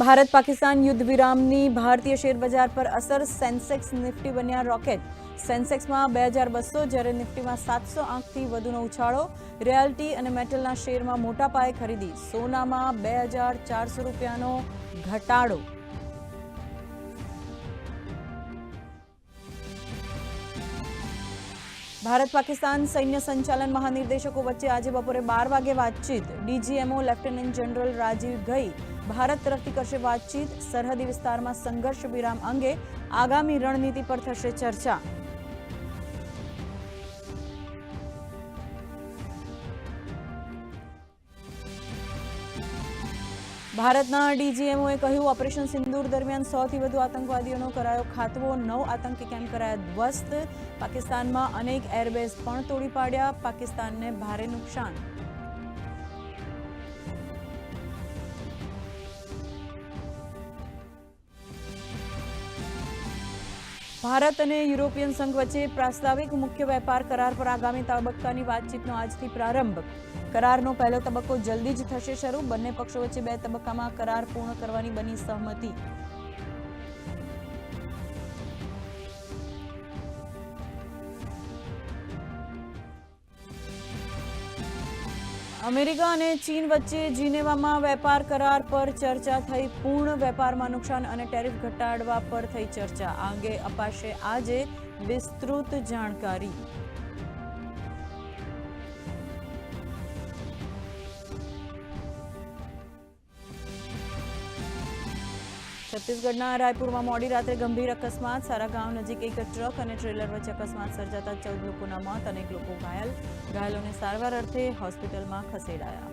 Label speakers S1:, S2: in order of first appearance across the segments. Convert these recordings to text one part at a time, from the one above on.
S1: ભારત પાકિસ્તાન યુદ્ધ વિરામની ભારતીય શેર બજાર પર અસર સેન્સેક્સ નિફ્ટી બન્યા રોકેટ. સેન્સેક્સમાં બે હજાર બસો જ્યારે નિફ્ટીમાં સાતસો આંકથી વધુનો ઉછાળો, રિયાલ્ટી અને મેટલના શેરમાં મોટા પાયે ખરીદી. સોનામાં બે હજાર ચારસો રૂપિયાનો ઘટાડો. ભારત પાકિસ્તાન સૈન્ય સંચાલન મહાનિર્દેશકો વચ્ચે આજે બપોરે બાર વાગે વાતચીત. ડીજીએમઓ લેફ્ટનન્ટ જનરલ રાજીવ ગઈ. ભારત તરફથી કરશે વાતચીત. સરહદી વિસ્તારમાં સંઘર્ષ વિરામ અંગે આગામી રણનીતિ પર થશે ચર્ચા. ભારતના ડીજીએમઓએ કહ્યું, ઓપરેશન સિંદૂર દરમિયાન સૌથી વધુ આતંકવાદીઓનો કરાયો ખાતવો નવ આતંકી કેમ્પ કરાયા ધ્વસ્ત. પાકિસ્તાનમાં અનેક એરબેઝ પણ તોડી પાડ્યા. પાકિસ્તાનને ભારે નુકસાન. ભારત અને યુરોપિયન સંઘ વચ્ચે પ્રાસ્તાવિક મુખ્ય વેપાર કરાર પર આગામી તબક્કાની વાતચીતનો આજથી પ્રારંભ. કરારનો પહેલો તબક્કો જલ્દી જ થશે શરૂ. બંને પક્ષો વચ્ચે બે તબક્કામાં કરાર પૂર્ણ કરવાની બની સહમતિ. અમેરિકા અને ચીન વચ્ચે જીનેવામાં વેપાર કરાર પર ચર્ચા થઈ. પૂર્ણ વેપારમાં નુકસાન અને ટેરિફ ઘટાડવા પર થઈ ચર્ચા. આ અંગે અપાશે આજે વિસ્તૃત જાણકારી. છત્તીસગઢના રાયપુરમાં મોડી રાત્રે ગંભીર અકસ્માત. સારા ગાંવ નજીક એક ટ્રક અને ટ્રેલર વચ્ચે અકસ્માત સર્જાતા ચૌદ લોકોના મોત અનેક લોકો ઘાયલ. ઘાયલોને સારવાર અર્થે હોસ્પિટલમાં ખસેડાયા.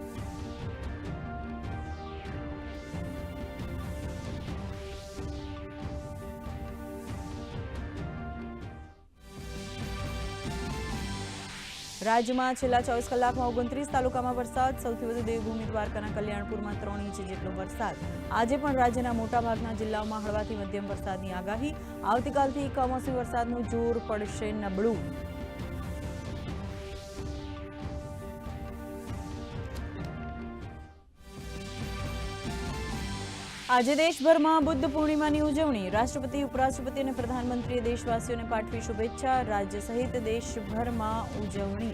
S1: રાજ્યમાં છેલ્લા ચોવીસ કલાકમાં ઓગણત્રીસ તાલુકામાં વરસાદ, સૌથી વધુ દેવભૂમિ દ્વારકાના કલ્યાણપુરમાં ત્રણ ઇંચ જેટલો વરસાદ. આજે પણ રાજ્યના મોટાભાગના જિલ્લાઓમાં હળવાથી મધ્યમ વરસાદની આગાહી. આવતીકાલથી કમોસમી વરસાદનું જોર પડશે નબળું. આજે દેશભરમાં બુદ્ધ પૂર્ણિમાની ઉજવણી. રાષ્ટ્રપતિ, ઉપરાષ્ટ્રપતિ અને પ્રધાનમંત્રીએ દેશવાસીઓને પાઠવી શુભેચ્છા. રાજ્ય સહિત દેશભરમાં ઉજવણી.